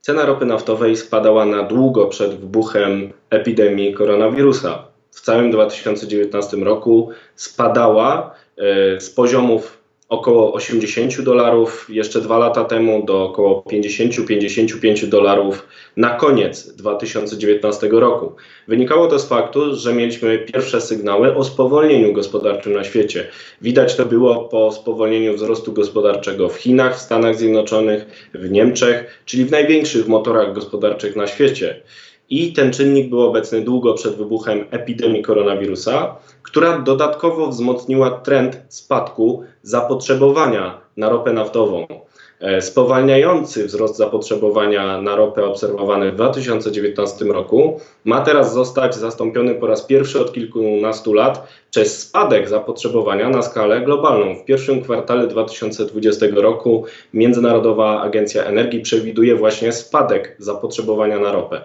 Cena ropy naftowej spadała na długo przed wybuchem epidemii koronawirusa. W całym 2019 roku spadała e, z poziomów około 80 dolarów jeszcze dwa lata temu do około 50-55 dolarów na koniec 2019 roku. Wynikało to z faktu, że mieliśmy pierwsze sygnały o spowolnieniu gospodarczym na świecie. Widać to było po spowolnieniu wzrostu gospodarczego w Chinach, w Stanach Zjednoczonych, w Niemczech, czyli w największych motorach gospodarczych na świecie. I ten czynnik był obecny długo przed wybuchem epidemii koronawirusa, która dodatkowo wzmocniła trend spadku zapotrzebowania na ropę naftową. E, Spowalniający wzrost zapotrzebowania na ropę obserwowany w 2019 roku ma teraz zostać zastąpiony po raz pierwszy od kilkunastu lat przez spadek zapotrzebowania na skalę globalną. W pierwszym kwartale 2020 roku Międzynarodowa Agencja Energii przewiduje właśnie spadek zapotrzebowania na ropę.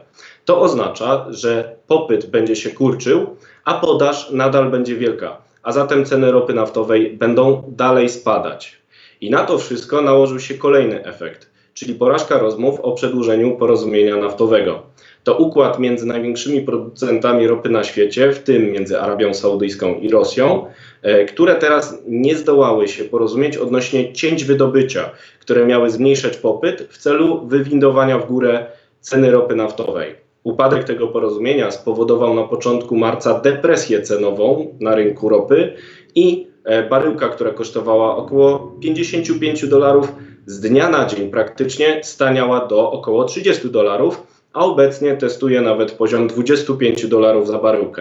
To oznacza, że popyt będzie się kurczył, a podaż nadal będzie wielka, a zatem ceny ropy naftowej będą dalej spadać. I na to wszystko nałożył się kolejny efekt, czyli porażka rozmów o przedłużeniu porozumienia naftowego. To układ między największymi producentami ropy na świecie, w tym między Arabią Saudyjską i Rosją, e, które teraz nie zdołały się porozumieć odnośnie cięć wydobycia, które miały zmniejszać popyt w celu wywindowania w górę ceny ropy naftowej. Upadek tego porozumienia spowodował na początku marca depresję cenową na rynku ropy i e, baryłka, która kosztowała około 55 dolarów, z dnia na dzień praktycznie staniała do około 30 dolarów, a obecnie testuje nawet poziom 25 dolarów za baryłkę.